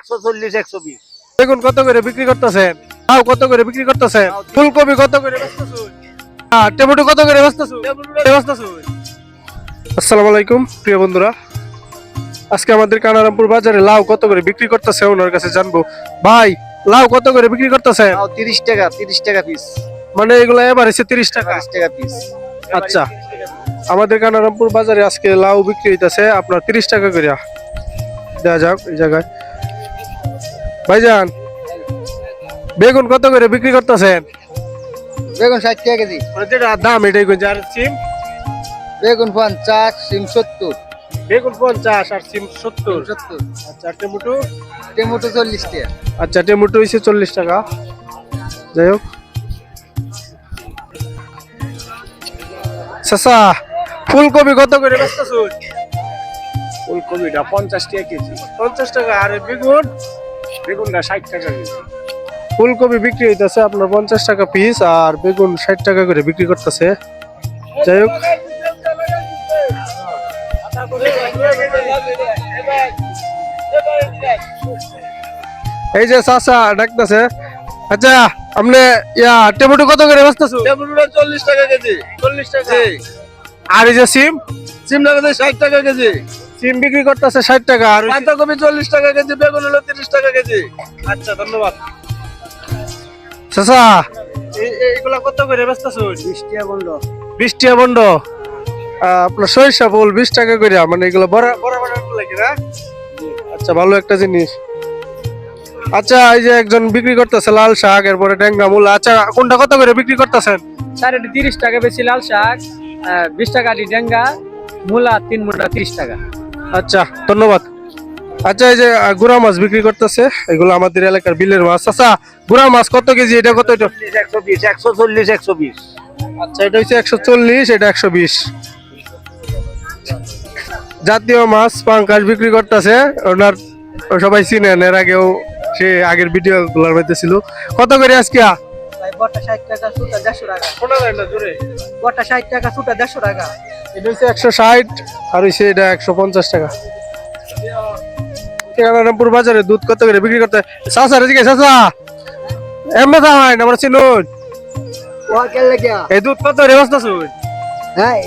একশো চল্লিশ একশো বিশ। বেগুন কত করে বিক্রি করতেছেন। লাউ কত করে বিক্রি করতেছেন? ফুলকপি কত করে টমেটো কত করে আসসালামু আলাইকুম প্রিয় বন্ধুরা। আজকে আমাদের কানারামপুর বাজারে লাউ কত করে বিক্রি করতেছে ওনার কাছে জানব। ভাই লাউ কত করে বিক্রি করতেছেন? তাও তিরিশ টাকা তিরিশ টাকা পিস মানে এগুলো এবার এসে তিরিশ টাকা। টাকা পিস আচ্ছা আমাদের কানারামপুর বাজারে আজকে লাউ বিক্রি হইতেছে আপনার তিরিশ টাকা করে দেওয়া যাক এই জায়গায়। ভাইজান বেগুন কত করে বিক্রি করতেছেন? বেগুন ষাট টাকা কেজি। যেটা দাম এটাই কইছে আর সিম? বেগুন পঞ্চাশ সিম সত্তর। বেগুন পঞ্চাশ আর সিম সত্তর। সত্তর। আচ্ছা টমেটো? টমেটো চল্লিশ টাকা। আচ্ছা টমেটো হয়েছে চল্লিশ টাকা। যাই হোক। চাচা ফুলকপি কত করে বেচতেছুন? ফুলকপিটা পঞ্চাশ টাকা কেজি। পঞ্চাশ টাকা আর বেগুন? বেগুনটা ষাট টাকা কেজি ফুলকপি বিক্রি হইতেছে আপনার পঞ্চাশ টাকা পিস আর বেগুন ষাট টাকা করে বিক্রি করতেছে। যাই হোক। এই যে চাচা ডাকতেছে। আচ্ছা আপনি ইয়া টমেটো কত করে বেচতেছো? টমেটোটা চল্লিশ টাকা কেজি চল্লিশ টাকা। আর এই যে সিম? সিমলা কেজি ষাট টাকা কেজি। সিম বিক্রি করতেছে ষাট টাকা আর বাঁধাকপি চল্লিশ টাকা কেজি বেগুন হলো তিরিশ টাকা কেজি। আচ্ছা ধন্যবাদ। চাচা এইগুলা কত করে বেচতেছো বিশ টাকা বন্ধ। বিশ টাকা বন্ড আপনার সরিষা ফুল বিশ টাকা করে মানে এগুলো বড় বড় বড় লাগে না? আচ্ছা ভালো একটা জিনিস। আচ্ছা এই যে একজন বিক্রি করতেছে লাল শাক এরপরে ডেঙ্গা মূলা আচ্ছা কোনটা কত করে বিক্রি করতেছেন? সাড়ে তিরিশ টাকা বেশি লাল শাক বিশ টাকা ডেঙ্গা মূলা তিন মুটা তিরিশ টাকা। আচ্ছা ধন্যবাদ। আচ্ছা এই যে গুড়া মাছ বিক্রি করতেছে এগুলো আমাদের এলাকার বিলের মাছ। আচ্ছা গুড়া মাছ কত কেজি? এটা কত এটা? একশো বিশ একশো চল্লিশ একশো বিশ আচ্ছা এটা হচ্ছে একশো চল্লিশ এটা একশো বিশ। জাতীয় মাছ পাঙ্কাশ বিক্রি করতেছে ওনার সবাই চিনেন এর আগেও সে আগের ভিডিও গুলার মধ্যে ছিল কত করে আজকে? একশো ষাট। আর হচ্ছে এটা একশো পঞ্চাশ টাকা। রামপুর বাজারে দুধ কত করে বিক্রি করতে চাষা রেজিকে চাষা এমনি দাম আমরা চিনুন। এই দুধ কত রে বস্তা শুন হ্যাঁ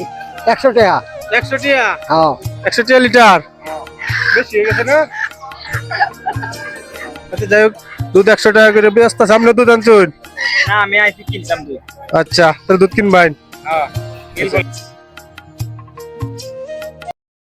একশো টাকা একশো টিয়া? হ্যাঁ একশো টিয়া লিটার। বেশি হয়ে গেছে না? আচ্ছা যাই হোক দুধ একশো টাকা করে ব্যস্ত সামনে দুধ আনছুন না আমি আইসি কিনতাম দুধ। আচ্ছা তাহলে দুধ কিনবাইন। হ্যাঁ